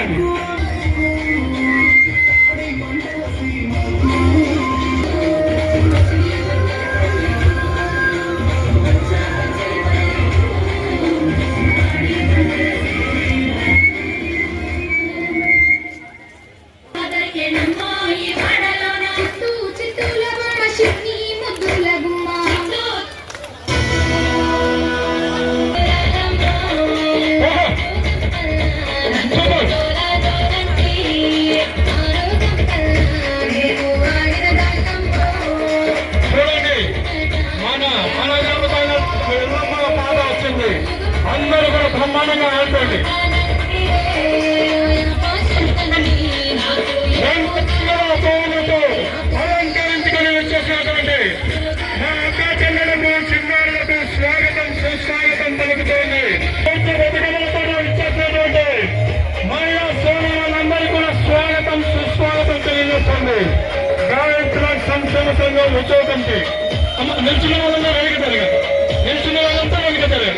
Thank you. అందరూ కూడా బ్రహ్మాండంగా ఆడుకోండి. అలంకరించుకొని వచ్చేసినటువంటి మా అక్క చెల్లెలకు చిన్నారులకు స్వాగతం సుస్వాగతం ಮಾಡುವ ಉದ್ಯೋಗಂತೆ ನಿಲ್ಸಿನವರನ್ನ ನನಗೆ ತರಗ ನಿಲ್ಸಿನವರಂತ ನನಗೆ ತರಗ